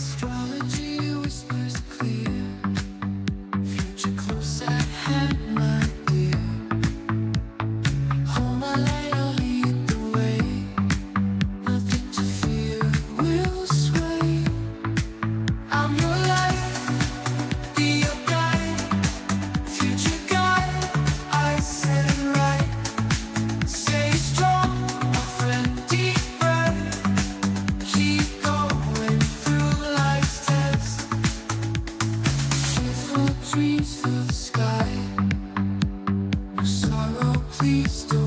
strong. Sky. Sorrow, please don't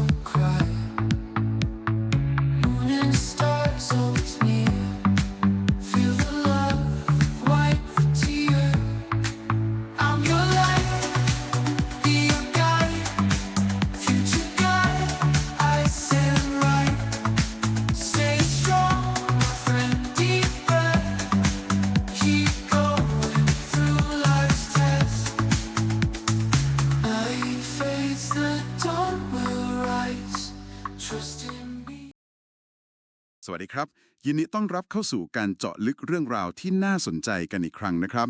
ยินดีต้อนรับเข้าสู่การเจาะลึกเรื่องราวที่น่าสนใจกันอีกครั้งนะครับ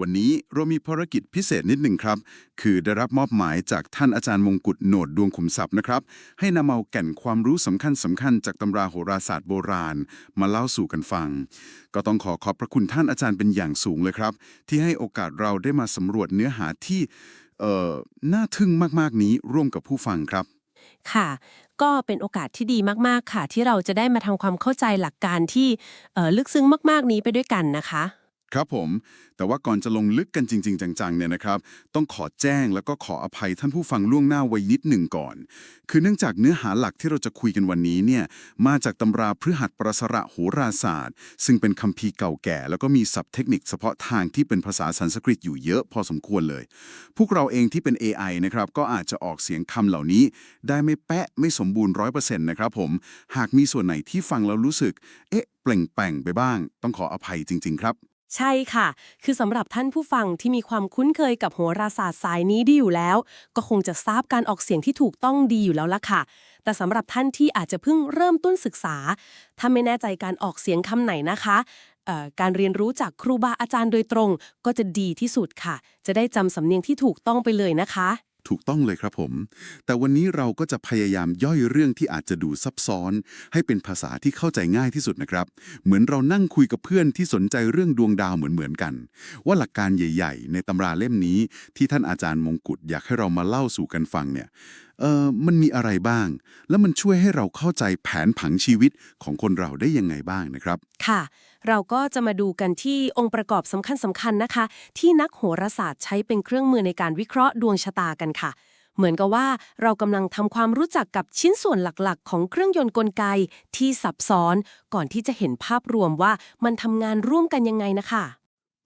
วันนี้เรามีภารกิจพิเศษนิดหนึ่งครับ คือได้รับมอบหมายจากท่านอาจารย์มงกุฎโหนดดวงขุมทรัพย์นะครับ ให้นำเอาแก่นความรู้สำคัญสำคัญจากตำราโหราศาสตร์โบราณ มาเล่าสู่กันฟัง ก็ต้องขอขอบพระคุณท่านอาจารย์เป็นอย่างสูงเลยครับ ที่ให้โอกาสเราได้มาสำรวจเนื้อหาที่เอ่อน่าทึ่งมากๆนี้ร่วมกับผู้ฟังครับ ค่ะ ก็เป็นโอกาสที่ดีมาก ๆ ค่ะ ที่เราจะได้มาทำความเข้าใจหลักการที่ลึกซึ้งมาก ๆ นี้ไปด้วยกันนะคะ ครับผม แต่ว่าก่อนจะลงลึกกันจริง ๆ จังๆ เนี่ยนะครับ ต้องขอแจ้งแล้วก็ขออภัยท่านผู้ฟังล่วงหน้าไว้นิดหนึ่งก่อน คือเนื่องจากเนื้อหาหลักที่เราจะคุยกันวันนี้เนี่ยมาจากตำราพฤหัสประสระโหราศาสตร์ ซึ่งเป็นคัมภีร์เก่าแก่ แล้วก็มีศัพท์เทคนิคเฉพาะทางที่เป็นภาษาสันสกฤตอยู่เยอะพอสมควรเลย พวกเราเองที่เป็น AI นะครับก็อาจจะออกเสียงคำเหล่านี้ ได้ไม่แปะไม่สมบูรณ์ร้อยเปอร์เซ็นต์นะครับผมหากมีส่วนไหนที่ฟังแล้วรู้สึก เอ๊ะเปล่งแปลงไปบ้าง ต้องขออภัยจริง ๆ ครับ ใช่ค่ะ คือสำหรับท่านผู้ฟังที่มีความคุ้นเคยกับโหราศาสตร์สายนี้ดีอยู่แล้ว ก็คงจะทราบการออกเสียงที่ถูกต้องดีอยู่แล้วล่ะค่ะ แต่สำหรับท่านที่อาจจะเพิ่งเริ่มต้นศึกษา ถ้าไม่แน่ใจการออกเสียงคำไหนนะคะเอ่อการเรียนรู้จากครูบาอาจารย์โดยตรง ก็จะดีที่สุดค่ะ จะได้จำสำเนียงที่ถูกต้องไปเลยนะคะ ถูกต้องเลยครับผม แต่วันนี้เราก็จะพยายามย่อยเรื่องที่อาจจะดูซับซ้อน ให้เป็นภาษาที่เข้าใจง่ายที่สุดนะครับ เหมือนเรานั่งคุยกับเพื่อนที่สนใจเรื่องดวงดาวเหมือนๆกัน ว่าหลักการใหญ่ ๆ ในตำราเล่มนี้ที่ท่านอาจารย์มงกุฎอยากให้เรามาเล่าสู่กันฟังเนี่ยเออมันมีอะไรบ้าง แล้วมันช่วยให้เราเข้าใจแผนผังชีวิตของคนเราได้ยังไงบ้างนะครับ ค่ะ เราก็จะมาดูกันที่องค์ประกอบสำคัญสำคัญๆนะคะ ที่นักโหราศาสตร์ใช้เป็นเครื่องมือในการวิเคราะห์ดวงชะตากันค่ะ เหมือนกับว่าเรากำลังทำความรู้จักกับชิ้นส่วนหลักๆ ของเครื่องยนต์กลไกที่ซับซ้อน ก่อนที่จะเห็นภาพรวมว่ามันทำงานร่วมกันยังไงนะคะ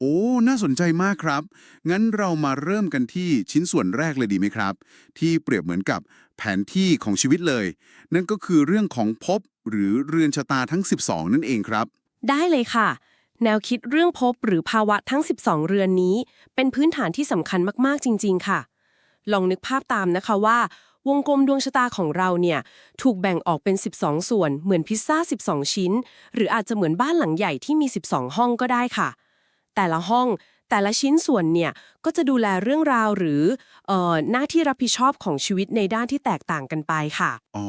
โอ้ น่าสนใจมากครับ งั้นเรามาเริ่มกันที่ชิ้นส่วนแรกเลยดีไหมครับ ที่เปรียบเหมือนกับแผนที่ของชีวิตเลย นั่นก็คือเรื่องของภพหรือเรือนชะตาทั้ง 12 นั่นเองครับ ได้เลยค่ะ แนวคิดเรื่องภพหรือภาวะทั้ง 12 เรือนนี้ เป็นพื้นฐานที่สำคัญมากๆจริง ๆ ค่ะ ลองนึกภาพตามนะคะว่า วงกลมดวงชะตาของเราเนี่ยถูกแบ่งออกเป็น 12 ส่วน เหมือนพิซซ่า 12 ชิ้น หรืออาจจะเหมือนบ้านหลังใหญ่ที่มี 12 ห้องก็ได้ค่ะ แต่ละห้อง แต่ละชิ้นส่วนเนี่ยก็จะดูแลเรื่องราวหรือเอ่อหน้าที่รับผิดชอบของชีวิตในด้านที่แตกต่างกันไปค่ะ อ๋อ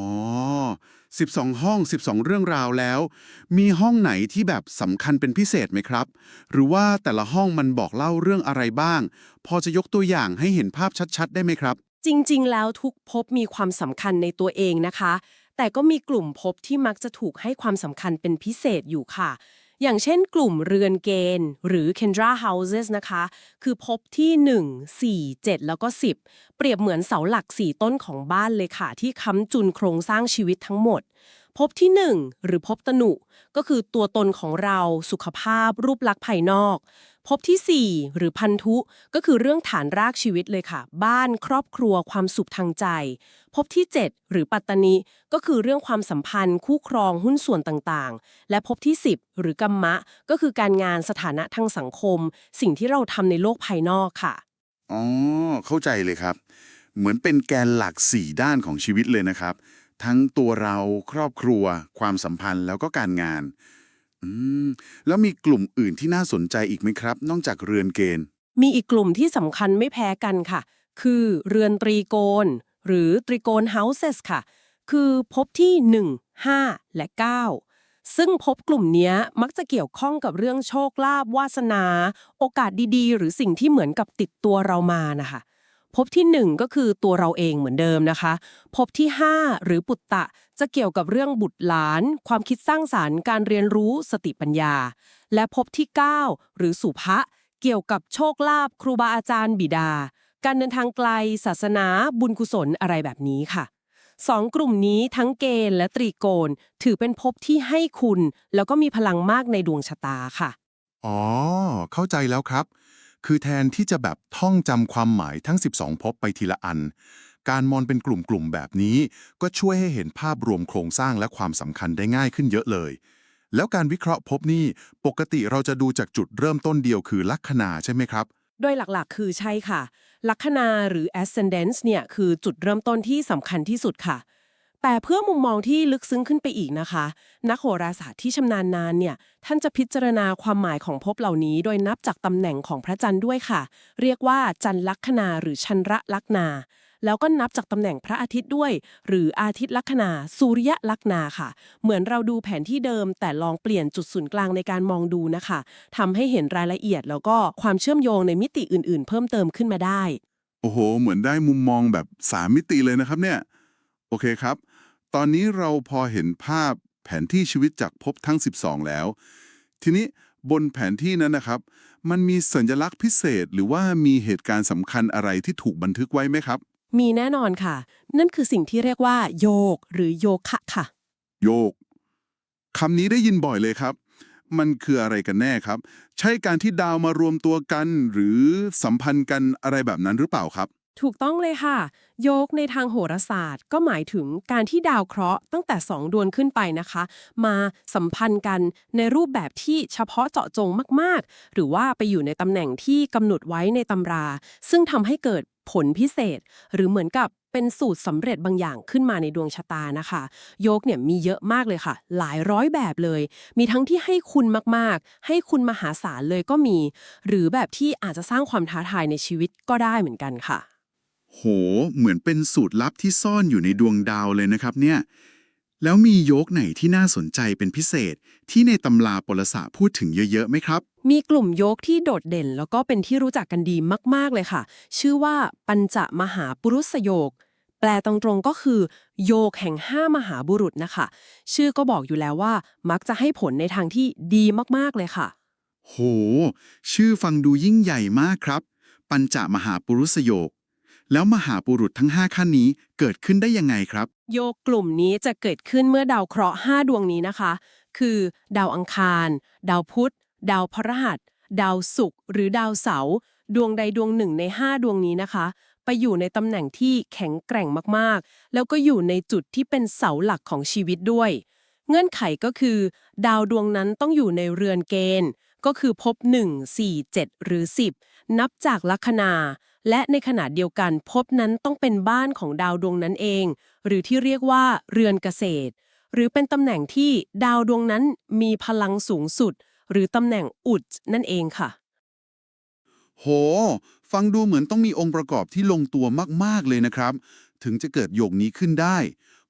12 ห้อง 12 เรื่องราวแล้ว มีห้องไหนที่แบบสำคัญเป็นพิเศษไหมครับ หรือว่าแต่ละห้องมันบอกเล่าเรื่องอะไรบ้าง พอจะยกตัวอย่างให้เห็นภาพชัด ๆ ได้ไหมครับ จริงๆ แล้วทุกภพมีความสำคัญในตัวเองนะคะ แต่ก็มีกลุ่มภพที่มักจะถูกให้ความสำคัญเป็นพิเศษอยู่ค่ะ อย่างเช่นกลุ่มเรือนเกณฑ์ หรือ Kendra Houses นะคะ คือพบที่ 1 4 7 แล้วก็ 10 เปรียบเหมือนเสาหลัก 4 ต้นของบ้านเลยค่ะ ที่ค้ำจุนโครงสร้างชีวิตทั้งหมด ภพที่ 1 หรือภพตนุ ก็คือตัวตนของเราสุขภาพ รูปลักษณ์ภายนอกภพทีสี่ 4 หรือพันธุก็คือเรื่องฐานรากชีวิตเลยค่ะ บ้านครอบครัวความสุขทางใจภพที่ 7 หรือปัตตนิก็คือเรื่องความสัมพันธ์ คู่ครองหุ้นส่วนต่างๆ และภพที่ 10 หรือกัมมะ ก็คือการงานสถานะทางสังคม สิ่งที่เราทำในโลกภายนอกค่ะอ๋อเข้าใจเลยครับ เหมือนเป็นแกนหลัก 4 ด้านของชีวิตเลยนะครับ ทั้งตัวเราครอบครัว ความสัมพันธ์แล้วก็การงานอืมแล้วมีกลุ่มอื่นที่น่าสนใจอีกไหมครับ นอกจากเรือนเกณฑ์ มีอีกกลุ่มที่สำคัญไม่แพ้กันค่ะ คือเรือนตรีโกณหรือตรีโกณ houses ค่ะ คือภพที่ 1 5 และ 9 ซึ่งภพกลุ่มนี้มักจะเกี่ยวข้องกับเรื่องโชคลาภวาสนา โอกาสดีๆ หรือสิ่งที่เหมือนกับติดตัวเรามานะคะ ภพที่ 1 ก็คือตัวเราเองเหมือนเดิมนะคะ ภพที่ 5 หรือปุตตะ จะเกี่ยวกับเรื่องบุตรหลาน ความคิดสร้างสารรค์การเรียนรู้สติปัญญา และภพที่ 9 หรือสุภะเกี่ยวกับโชคลาภครูบาอาจารย์บิดา การเดินทางไกล ศาสนา บุญกุศลอะไรแบบนี้ค่ะสองกลุ่มนี้ทั้งเกณฑ์และตรีโกณถือเป็นภพที่ให้คุณ แล้วก็มีพลังมากในดวงชะตาค่ะ อ๋อ เข้าใจแล้วครับ คือแทนที่จะแบบท่องจำความหมายทั้ง 12ภพไปทีละอัน การมองเป็นกลุ่มๆแบบนี้ ก็ช่วยให้เห็นภาพรวมโครงสร้างและความสำคัญได้ง่ายขึ้นเยอะเลย แล้วการวิเคราะห์ภพนี่ปกติเราจะดูจากจุดเริ่มต้นเดียวคือลัคนาใช่ไหมครับโดยหลักๆ คือใช่ค่ะ ลัคนาหรือ ascendance เนี่ยคือจุดเริ่มต้นที่สำคัญที่สุดค่ะ แต่เพื่อมุมมองที่ลึกซึ้งขึ้นไปอีกนะคะ นักโหราศาสตร์ที่ชำนาญนานเนี่ย ท่านจะพิจารณาความหมายของภพเหล่านี้ โดยนับจากตำแหน่งของพระจันทร์ด้วยค่ะ เรียกว่าจันทร์ลัคนาหรือชันระลัคนา แล้วก็นับจากตำแหน่งพระอาทิตย์ด้วย หรืออาทิตย์ลัคนาสุริยะลัคนาค่ะ เหมือนเราดูแผนที่เดิม แต่ลองเปลี่ยนจุดศูนย์กลางในการมองดูนะคะทำให้เห็นรายละเอียด แล้วก็ความเชื่อมโยงในมิติอื่น ๆ เพิ่มเติมขึ้นมาได้ โอ้โห เหมือนได้มุมมองแบบสามมิติเลยนะครับเนี่ย โอเคครับ ตอนนี้เราพอเห็นภาพแผนที่ชีวิตจากภพทั้ง 12 แล้ว ทีนี้บนแผนที่นั้นนะครับ มันมีสัญลักษณ์พิเศษหรือว่ามีเหตุการณ์สำคัญอะไรที่ถูกบันทึกไว้ไหมครับ มีแน่นอนค่ะ นั่นคือสิ่งที่เรียกว่า โยกหรือโยคะค่ะ โยกคำนี้ได้ยินบ่อยเลยครับ มันคืออะไรกันแน่ครับ ใช่การที่ดาวมารวมตัวกัน หรือสัมพันธ์กันอะไรแบบนั้นหรือเปล่าครับ ถูกต้องเลยค่ะ โยกในทางโหราศาสตร์ ก็หมายถึงการที่ดาวเคราะห์ตั้งแต่ 2 ดวงขึ้นไปนะคะ มาสัมพันธ์กันในรูปแบบที่เฉพาะเจาะจงมาก ๆ หรือว่าไปอยู่ในตำแหน่งที่กำหนดไว้ในตำรา ซึ่งทำให้เกิดผลพิเศษ หรือเหมือนกับเป็นสูตรสำเร็จบางอย่างขึ้นมาในดวงชะตานะคะ โยกเนี่ยมีเยอะมากเลยค่ะ หลายร้อยแบบเลย มีทั้งที่ให้คุณมากๆ ให้คุณมหาศาลเลยก็มี หรือแบบที่อาจจะสร้างความท้าทายในชีวิตก็ได้เหมือนกันค่ะ โห เหมือนเป็นสูตรลับที่ซ่อนอยู่ในดวงดาวเลยนะครับเนี่ย แล้วมีโยกไหนที่น่าสนใจเป็นพิเศษ ที่ในตำราปรสะพูดถึงเยอะๆไหมครับ มีกลุ่มโยกที่โดดเด่น แล้วก็เป็นที่รู้จักกันดีมากๆเลยค่ะ ชื่อว่าปัญจมหาปุรุษโยก แปลตรงๆก็คือ โยกแห่งห้ามหาบุรุษนะคะ ชื่อก็บอกอยู่แล้วว่า มักจะให้ผลในทางที่ดีมากๆเลยค่ะ โห ชื่อฟังดูยิ่งใหญ่มากครับ ปัญจมหาปุรุษโยก แล้วมหาปุรุษทั้ง 5 ขั้นนี้เกิดขึ้นได้ยังไงครับ โยกกลุ่มนี้จะเกิดขึ้นเมื่อดาวเคราะห์5ดวงนี้นะคะ คือ ดาวอังคาร ดาวพุธ ดาวพฤหัส ดาวศุกร์หรือดาวเสาร์ดวงใดดวงหนึ่งใน 5 ดวงนี้นะคะ ไปอยู่ในตำแหน่งที่แข็งแกร่งมากๆ แล้วก็อยู่ในจุดที่เป็นเสาหลักของชีวิตด้วย เงื่อนไขก็คือ ดาวดวงนั้นต้องอยู่ในเรือนเกณฑ์ ก็คือพบ 1 4 7 หรือ 10 นับจากลัคนา และในขณะเดียวกันพบนั้นต้องเป็นบ้านของดาวดวงนั้นเอง หรือที่เรียกว่าเรือนเกษตร หรือเป็นตำแหน่งที่ดาวดวงนั้นมีพลังสูงสุด หรือตำแหน่งอุดนั่นเองค่ะ โห ฟังดูเหมือนต้องมีองค์ประกอบที่ลงตัวมากๆเลยนะครับ ถึงจะเกิดโยกนี้ขึ้นได้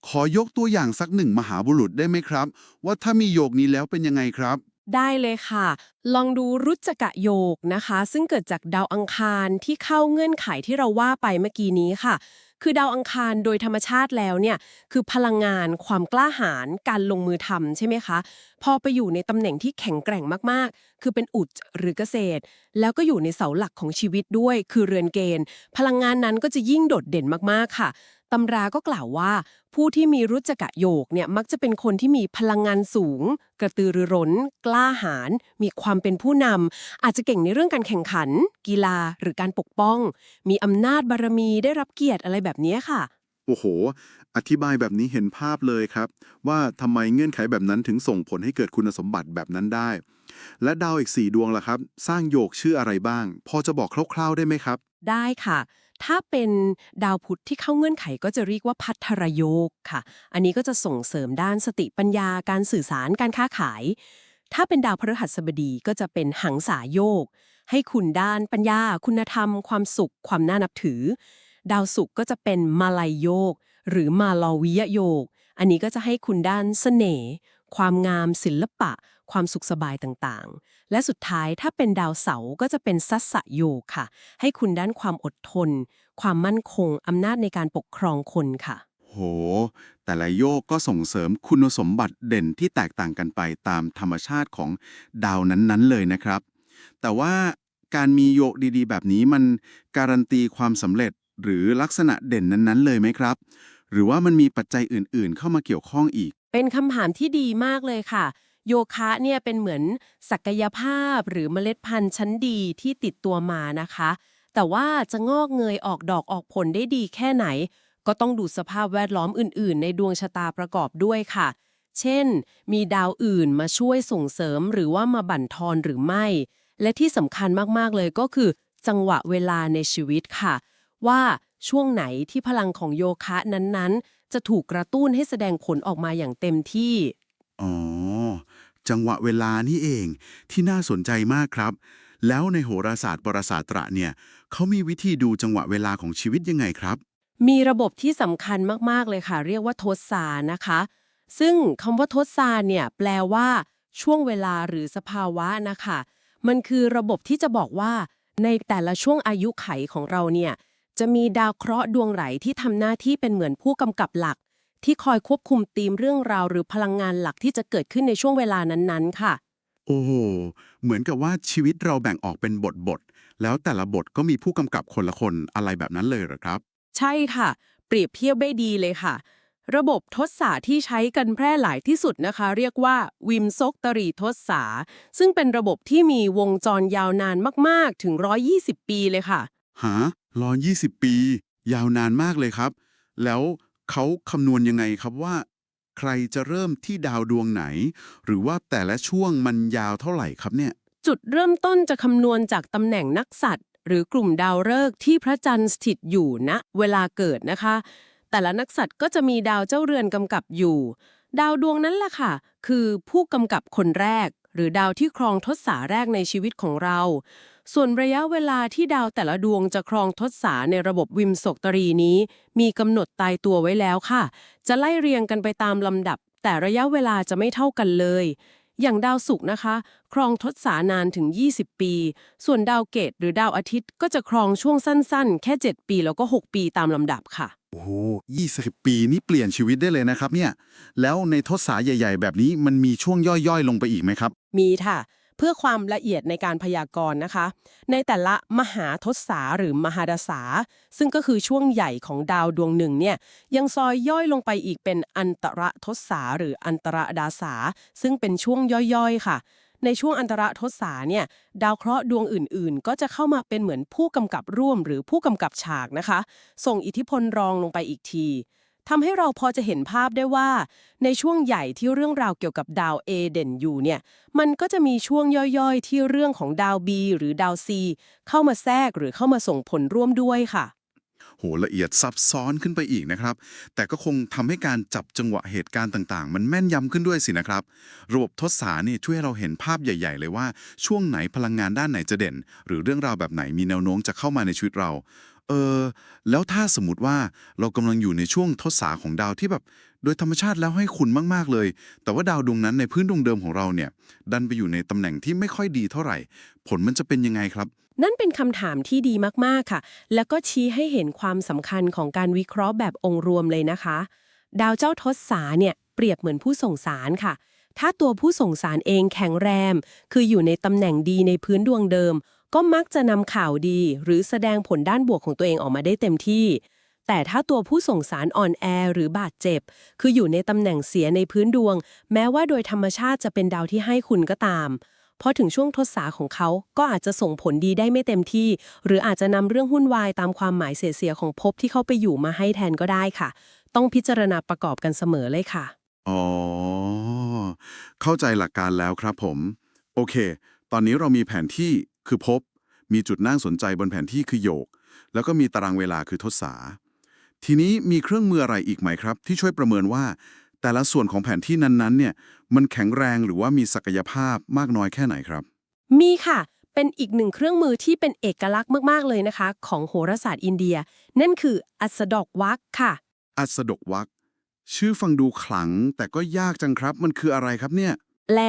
ขอยกตัวอย่างสักหนึ่งมหาบุรุษได้ไหมครับ ว่าถ้ามีโยกนี้แล้วเป็นยังไงครับ ได้เลยค่ะ ลองดูรุจกะโยกนะคะ ซึ่งเกิดจากดาวอังคารที่เข้าเงื่อนไขที่เราว่าไปเมื่อกี้นี้ค่ะ คือดาวอังคารโดยธรรมชาติแล้วเนี่ยคือพลังงานความกล้าหาญการลงมือทำใช่ไหมคะ พอไปอยู่ในตำแหน่งที่แข็งแกร่งมากๆ คือเป็นอุดหรือเกษตร แล้วก็อยู่ในเสาหลักของชีวิตด้วย คือเรือนเกณฑ์ พลังงานนั้นก็จะยิ่งโดดเด่นมากๆค่ะตำราก็กล่าวว่า ผู้ที่มีรุจกะโยกเนี่ยมักจะเป็นคนที่มีพลังงานสูง กระตือรือร้น กล้าหาญมีความเป็นผู้นำอาจจะเก่งในเรื่องการแข่งขัน กีฬาหรือการปกป้อง มีอำนาจบารมีได้รับเกียรติอะไรแบบนี้ค่ะ โอ้โห อธิบายแบบนี้เห็นภาพเลยครับ ว่าทำไมเงื่อนไขแบบนั้นถึงส่งผลให้เกิดคุณสมบัติแบบนั้นได้ และดาวอีกสี่ดวงล่ะครับ สร้างโยกชื่ออะไรบ้าง พอจะบอกคร่าวๆได้ไหมครับ ได้ค่ะ ถ้าเป็นดาวพุธที่เข้าเงื่อนไขก็จะเรียกว่าพัทรโยกค่ะ อันนี้ก็จะส่งเสริมด้านสติปัญญาการสื่อสารการค้าขาย ถ้าเป็นดาวพฤหัสบดีก็จะเป็นหังสาโยก ให้คุณด้านปัญญา คุณธรรม ความสุข ความน่านับถือ ดาวศุกร์ก็จะเป็นมาลายโยก หรือมาลาวิยโยก อันนี้ก็จะให้คุณด้านเสน่ห์ ความงามศิลปะ ความสุขสบายต่างๆ และสุดท้ายถ้าเป็นดาวเสาร์ก็จะเป็นสัสสะโยค่ะ ให้คุณด้านความอดทน ความมั่นคงอำนาจในการปกครองคนค่ะ โห แต่ละโยกก็ส่งเสริมคุณสมบัติเด่นที่แตกต่างกันไปตามธรรมชาติของดาวนั้นๆเลยนะครับ แต่ว่าการมีโยกดีๆ แบบนี้มันการันตีความสำเร็จหรือลักษณะเด่นนั้นๆ เลยไหมครับ หรือว่ามันมีปัจจัยอื่นๆ เข้ามาเกี่ยวข้องอีก เป็นคำถามที่ดีมากเลยค่ะ โยคะเนี่ยเป็นเหมือนศักยภาพหรือเมล็ดพันธุ์ชั้นดีที่ติดตัวมานะคะ แต่ว่าจะงอกเงยออกดอกออกผลได้ดีแค่ไหน ก็ต้องดูสภาพแวดล้อมอื่น ๆ ในดวงชะตาประกอบด้วยค่ะ เช่น มีดาวอื่นมาช่วยส่งเสริมหรือว่ามาบั่นทอนหรือไม่ และที่สำคัญมากๆเลยก็คือ จังหวะเวลาในชีวิตค่ะ ว่าช่วงไหนที่พลังของโยคะนั้นๆ จะถูกกระตุ้นให้แสดงผลออกมาอย่างเต็มที่ อ๋อ จังหวะเวลานี่เองที่น่าสนใจมากครับ แล้วในโหราศาสตร์ปรศาสตระเนี่ยเขามีวิธีดูจังหวะเวลาของชีวิตยังไงครับ มีระบบที่สำคัญมากๆเลยค่ะ เรียกว่าทศานะคะ ซึ่งคำว่าทศาเนี่ยแปลว่าช่วงเวลาหรือสภาวะนะคะ มันคือระบบที่จะบอกว่าในแต่ละช่วงอายุไขของเราเนี่ย จะมีดาวเคราะห์ดวงไหนที่ทำหน้าที่เป็นเหมือนผู้กำกับหลัก ที่คอยควบคุมธีมเรื่องราวหรือพลังงานหลักที่จะเกิดขึ้นในช่วงเวลานั้นๆ ค่ะ โอ้โห เหมือนกับว่าชีวิตเราแบ่งออกเป็นบทบทแล้วแต่ละบทก็มีผู้กำกับคนละคนอะไรแบบนั้นเลยเหรอครับ ใช่ค่ะ เปรียบเทียบได้ดีเลยค่ะ ระบบทศสาที่ใช้กันแพร่หลายที่สุดนะคะ เรียกว่าวิมซกตรีทศสาซึ่งเป็นระบบที่มีวงจรยาวนานมากๆ ถึง 120 ปีเลยค่ะหา ร้อยี่สิบปี ยาวนานมากเลยครับ แล้วเขาคำนวณยังไงครับว่า ใครจะเริ่มที่ดาวดวงไหน หรือว่าแต่ละช่วงมันยาวเท่าไหร่ครับเนี่ย จุดเริ่มต้นจะคำนวณจากตำแหน่งนักสัตว์ หรือกลุ่มดาวฤกษ์ที่พระจันทร์สถิตอยู่ณเวลาเกิดนะคะ แต่ละนักสัตว์ก็จะมีดาวเจ้าเรือนกำกับอยู่ ดาวดวงนั้นแหละค่ะ คือผู้กำกับคนแรก หรือดาวที่ครองทศสาแรกในชีวิตของเรา ส่วนระยะเวลาที่ดาวแต่ละดวงจะครองทศสาในระบบวิมศกตรีนี้ มีกำหนดตายตัวไว้แล้วค่ะ จะไล่เรียงกันไปตามลำดับ แต่ระยะเวลาจะไม่เท่ากันเลย อย่างดาวศุกร์นะคะ ครองทศสานานถึง 20 ปี ส่วนดาวเกตหรือดาวอาทิตย์ก็จะครองช่วงสั้นๆ แค่ 7 ปีแล้วก็ 6 ปีตามลำดับค่ะ โอ้โหยี่สิบปีนี่เปลี่ยนชีวิตได้เลยนะครับเนี่ย แล้วในทศสาใหญ่ ๆ แบบนี้มันมีช่วงย่อยๆ ลงไปอีกไหมครับ มีค่ะ เพื่อความละเอียดในการพยากรณ์นะคะ ในแต่ละมหาทศาหรือมหาดาษาซึ่งก็คือช่วงใหญ่ของดาวดวงหนึ่งเนี่ยยังซอยย่อยลงไปอีกเป็นอันตรทศาหรืออันตรดาษาซึ่งเป็นช่วงย่อยๆค่ะ ในช่วงอันตรทศาเนี่ยดาวเคราะห์ดวงอื่นๆ ก็จะเข้ามาเป็นเหมือนผู้กำกับร่วมหรือผู้กำกับฉากนะคะ ส่งอิทธิพลรองลงไปอีกที ทำให้เราพอจะเห็นภาพได้ว่า ในช่วงใหญ่ที่เรื่องราวเกี่ยวกับดาว A เด่นอยู่เนี่ย มันก็จะมีช่วงย่อยๆ ที่เรื่องของดาว B หรือดาว C เข้ามาแทรกหรือเข้ามาส่งผลร่วมด้วยค่ะ โหละเอียดซับซ้อนขึ้นไปอีกนะครับ แต่ก็คงทำให้การจับจังหวะเหตุการณ์ต่างๆ มันแม่นยำขึ้นด้วยสินะครับ ระบบทศสารนี่ช่วยให้เราเห็นภาพใหญ่ ๆ เลยว่าช่วงไหนพลังงานด้านไหนจะเด่น หรือเรื่องราวแบบไหนมีแนวโน้มจะเข้ามาในชีวิตเรา เออแล้วถ้าสมมติว่าเรากำลังอยู่ในช่วงทศสาของดาวที่แบบโดยธรรมชาติแล้วให้คุณมากๆเลย แต่ว่าดาวดวงนั้นในพื้นดวงเดิมของเราเนี่ย ดันไปอยู่ในตำแหน่งที่ไม่ค่อยดีเท่าไหร่ ผลมันจะเป็นยังไงครับ นั่นเป็นคำถามที่ดีมากๆค่ะ แล้วก็ชี้ให้เห็นความสำคัญของการวิเคราะห์แบบองค์รวมเลยนะคะ ดาวเจ้าทศสาเนี่ยเปรียบเหมือนผู้ส่งสารค่ะ ถ้าตัวผู้ส่งสารเองแข็งแรงคืออยู่ในตำแหน่งดีในพื้นดวงเดิม ก็มักจะนำข่าวดี หรือแสดงผลด้านบวกของตัวเองออกมาได้เต็มที่ แต่ถ้าตัวผู้ส่งสารอ่อนแอหรือบาดเจ็บ คืออยู่ในตำแหน่งเสียในพื้นดวง แม้ว่าโดยธรรมชาติจะเป็นดาวที่ให้คุณก็ตามพอถึงช่วงทศสาของเขาก็อาจจะส่งผลดีได้ไม่เต็มที่ หรืออาจจะนำเรื่องหุ้นวายตามความหมายเสียๆของภพที่เข้าไปอยู่มาให้แทนก็ได้ค่ะ ต้องพิจารณาประกอบกันเสมอเลยค่ะ อ๋อ เข้าใจหลักการแล้วครับผม โอเค ตอนนี้เรามีแผนที่ คือภพมีจุดน่าสนใจบนแผนที่คือโยก แล้วก็มีตารางเวลาคือทศา ทีนี้มีเครื่องมืออะไรอีกไหมครับ ที่ช่วยประเมินว่า แต่ละส่วนของแผนที่นั้นๆเนี่ยมันแข็งแรงหรือว่ามีศักยภาพมากน้อยแค่ไหนครับ มีค่ะ เป็นอีกหนึ่งเครื่องมือที่เป็นเอกลักษณ์มากๆเลยนะคะ ของโหราศาสตร์อินเดีย นั่นคืออัสดอกวักค่ะ อัสดกวักชื่อฟังดูขลังแต่ก็ยากจังครับ มันคืออะไรครับเนี่ย แปล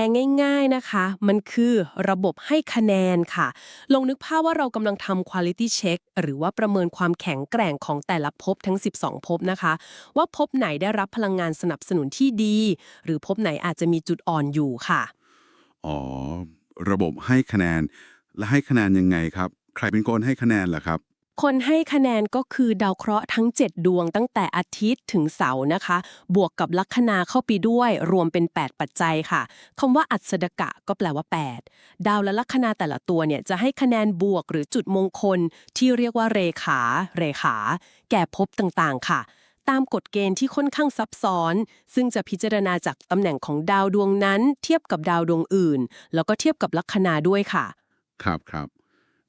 ง่าย ๆนะคะ มันคือระบบให้คะแนนค่ะ ลองนึกภาพว่าเรากำลังทำ quality check หรือว่าประเมินความแข็งแกร่งของแต่ละภพทั้ง 12 ภพนะคะ ว่าภพไหนได้รับพลังงานสนับสนุนที่ดี หรือภพไหนอาจจะมีจุดอ่อนอยู่ค่ะ อ๋อ ระบบให้คะแนน และให้คะแนนยังไงครับ ใครเป็นคนให้คะแนนล่ะครับ คนให้คะแนนก็คือดาวเคราะห์ทั้ง 7 ดวงตั้งแต่อาทิตย์ถึงเสาร์นะคะ บวกกับลัคนาเข้าไปด้วยรวมเป็น 8 ปัจจัยค่ะคำว่าอัศดกะก็แปลว่า 8 ดาวและลัคนาแต่ละตัวเนี่ยจะให้คะแนนบวกหรือจุดมงคล ที่เรียกว่าเรขา เรขา แก่ภพต่างๆ ค่ะตามกฎเกณฑ์ที่ค่อนข้างซับซ้อน ซึ่งจะพิจารณาจากตำแหน่งของดาวดวงนั้น เทียบกับดาวดวงอื่น แล้วก็เทียบกับลัคนาด้วยค่ะ ครับครับ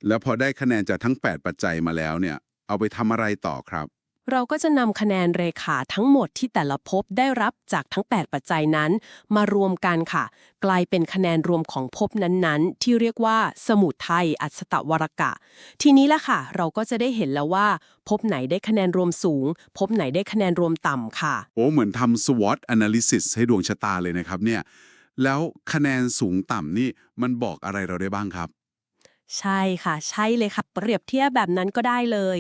แล้วพอได้คะแนนจากทั้ง 8 ปัจจัยมาแล้วเนี่ย เอาไปทำอะไรต่อครับ เราก็จะนำคะแนนเรขาทั้งหมดที่แต่ละภพได้รับจากทั้ง 8 ปัจจัยนั้น มารวมกันค่ะ กลายเป็นคะแนนรวมของภพนั้นๆ ที่เรียกว่า สมุทไทยอัศตวรกะ ทีนี้ละค่ะ เราก็จะได้เห็นแล้วว่าภพไหนได้คะแนนรวมสูงภพไหนได้คะแนนรวมต่ำค่ะ โอ้เหมือนทำ SWOT analysis ให้ดวงชะตาเลยนะครับเนี่ย แล้วคะแนนสูงต่ำนี่มันบอกอะไรเราได้บ้างครับ ใช่ค่ะ ใช่เลยค่ะ เปรียบเทียบแบบนั้นก็ได้เลย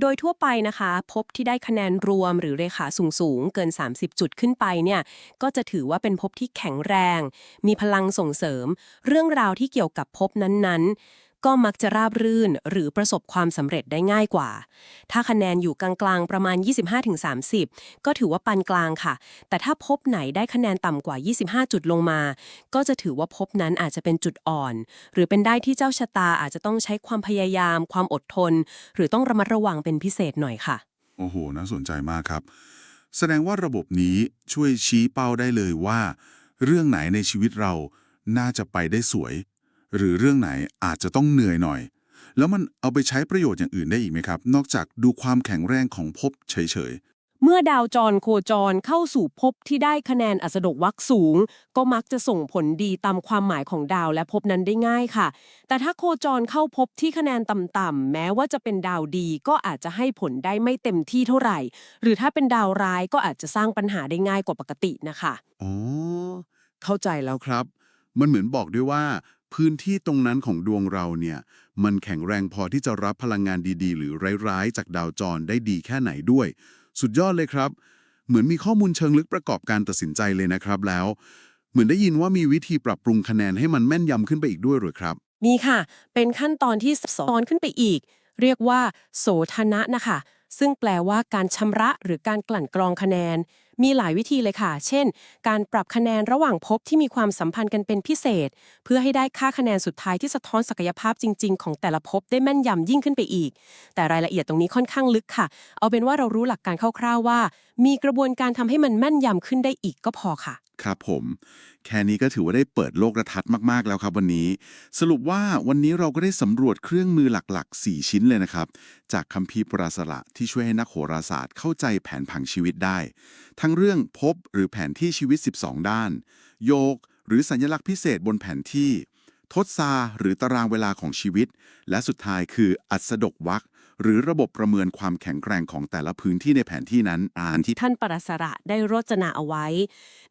โดยทั่วไปนะคะ พบที่ได้คะแนนรวมหรือเรขาสูงสูงๆ เกิน 30 จุดขึ้นไปเนี่ยก็จะถือว่าเป็นพบที่แข็งแรง มีพลังส่งเสริม เรื่องราวที่เกี่ยวกับพบนั้นๆ ก็มักจะราบรื่นหรือประสบความสำเร็จได้ง่ายกว่า ถ้าคะแนนอยู่กลางๆ ประมาณ 25-30 ก็ถือว่าปานกลางค่ะ แต่ถ้าภพไหนได้คะแนนต่ำกว่า 25 จุดลงมา ก็จะถือว่าภพนั้นอาจจะเป็นจุดอ่อน หรือเป็นได้ที่เจ้าชะตาอาจจะต้องใช้ความพยายาม ความอดทน หรือต้องระมัดระวังเป็นพิเศษหน่อยค่ะ โอ้โหน่าสนใจมากครับ แสดงว่าระบบนี้ช่วยชี้เป้าได้เลยว่า เรื่องไหนในชีวิตเราน่าจะไปได้สวย หรือเรื่องไหนอาจจะต้องเหนื่อยหน่อย แล้วมันเอาไปใช้ประโยชน์อย่างอื่นได้อีกไหมครับ นอกจากดูความแข็งแรงของภพเฉยเมื่อดาวจรโคจรเข้าสู่ภพที่ได้คะแนนอัสดกวักสูง ก็มักจะส่งผลดีตามความหมายของดาวและภพนั้นได้ง่ายค่ะ แต่ถ้าโคจรเข้าภพที่คะแนนต่ำๆแม้ว่าจะเป็นดาวดีก็อาจจะให้ผลได้ไม่เต็มที่เท่าไหร่ หรือถ้าเป็นดาวร้ายก็อาจจะสร้างปัญหาได้ง่ายกว่าปกตินะคะๆอ๋อเข้าใจแล้วครับ มันเหมือนบอกด้วยว่า พื้นที่ตรงนั้นของดวงเราเนี่ย มันแข็งแรงพอที่จะรับพลังงานดีๆ หรือร้ายๆ จากดาวจรได้ดีแค่ไหนด้วย สุดยอดเลยครับ เหมือนมีข้อมูลเชิงลึกประกอบการตัดสินใจเลยนะครับแล้ว เหมือนได้ยินว่ามีวิธีปรับปรุงคะแนนให้มันแม่นยำขึ้นไปอีกด้วยหรือครับ มีค่ะ เป็นขั้นตอนที่ซับซ้อนขึ้นไปอีก เรียกว่า โสธนะนะคะ ซึ่งแปลว่าการชำระหรือการกลั่นกรองคะแนน มีหลายวิธีเลยค่ะ เช่น การปรับคะแนนระหว่างภพที่มีความสัมพันธ์กันเป็นพิเศษ เพื่อให้ได้ค่าคะแนนสุดท้ายที่สะท้อนศักยภาพจริง ๆ ของแต่ละภพได้แม่นยำยิ่งขึ้นไปอีก แต่รายละเอียดตรงนี้ค่อนข้างลึกค่ะ เอาเป็นว่าเรารู้หลักการคร่าวๆว่า มีกระบวนการทำให้มันแม่นยำขึ้นได้อีกก็พอค่ะ ครับผม แค่นี้ก็ถือว่าได้เปิดโลกระทัดมาก ๆ แล้วครับวันนี้ สรุปว่าวันนี้เราก็ได้สำรวจเครื่องมือหลัก ๆ 4 ชิ้นเลยนะครับ จากคัมภีร์ปราศระที่ช่วยให้นักโหราศาสตร์เข้าใจแผนผังชีวิตได้ ทั้งเรื่องภพหรือแผนที่ชีวิต 12 ด้าน โยก หรือสัญลักษณ์พิเศษบนแผนที่ ทศซาหรือตารางเวลาของชีวิต และสุดท้ายคืออัสดกวัก หรือระบบประเมินความแข็งแกร่งของแต่ละพื้นที่ในแผนที่นั้นอ่านที่ ท่านปรัสระได้โรจนาเอาไว้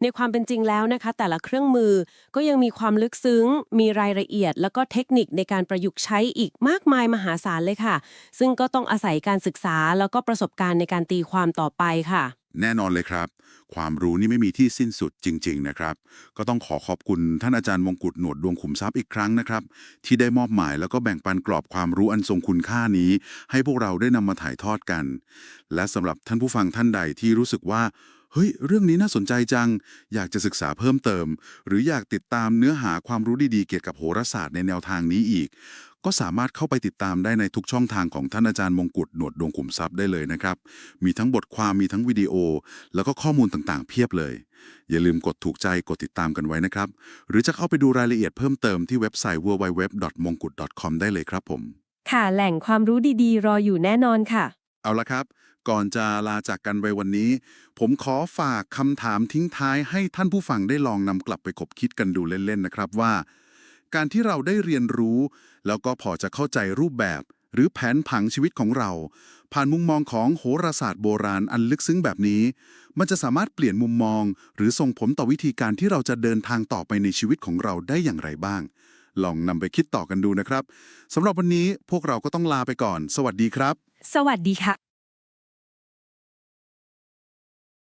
ในความเป็นจริงแล้วนะคะ แต่ละเครื่องมือก็ยังมีความลึกซึ้ง มีรายละเอียด แล้วก็เทคนิคในการประยุกต์ใช้อีกมากมายมหาศาลเลยค่ะ ซึ่งก็ต้องอาศัยการศึกษาแล้วก็ประสบการณ์ในการตีความต่อไปค่ะ แน่นอนเลยครับ ความรู้นี่ไม่มีที่สิ้นสุดจริง ๆ นะครับ ก็ต้องขอขอบคุณท่านอาจารย์มงกุฎหนวดดวงขุมทรัพย์อีกครั้งนะครับ ที่ได้มอบหมายแล้วก็แบ่งปันกรอบความรู้อันทรงคุณค่านี้ ให้พวกเราได้นำมาถ่ายทอดกัน และสำหรับท่านผู้ฟังท่านใดที่รู้สึกว่าเฮ้ย เรื่องนี้น่าสนใจจัง อยากจะศึกษาเพิ่มเติม หรืออยากติดตามเนื้อหาความรู้ดีๆ เกี่ยวกับโหราศาสตร์ในแนวทางนี้อีก ก็สามารถเข้าไปติดตามได้ในทุกช่องทางของท่านอาจารย์มงกุฎหนวดดวงขุมทรัพย์ได้เลยนะครับ มีทั้งบทความมีทั้งวิดีโอ แล้วก็ข้อมูลต่างๆ เพียบเลย อย่าลืมกดถูกใจกดติดตามกันไว้นะครับ หรือจะเข้าไปดูรายละเอียดเพิ่มเติมที่เว็บไซต์ www.mongkut.com ได้เลยครับผม ค่ะ แหล่งความรู้ดีๆ รออยู่แน่นอนค่ะ เอาละครับ ก่อนจะลาจากกันไปวันนี้ ผมขอฝากคำถามทิ้งท้ายให้ท่านผู้ฟังได้ลองนำกลับไปคบคิดกันดูเล่นๆนะครับว่า การที่เราได้เรียนรู้ แล้วก็พอจะเข้าใจรูปแบบ หรือแผนผังชีวิตของเรา ผ่านมุมมองของโหราศาสตร์โบราณอันลึกซึ้งแบบนี้ มันจะสามารถเปลี่ยนมุมมอง หรือส่งผลต่อวิธีการที่เราจะเดินทางต่อไปในชีวิตของเราได้อย่างไรบ้าง ลองนำไปคิดต่อกันดูนะครับสำหรับวันนี้พวกเราก็ต้องลาไปก่อน สวัสดีครับ สวัสดีค่ะ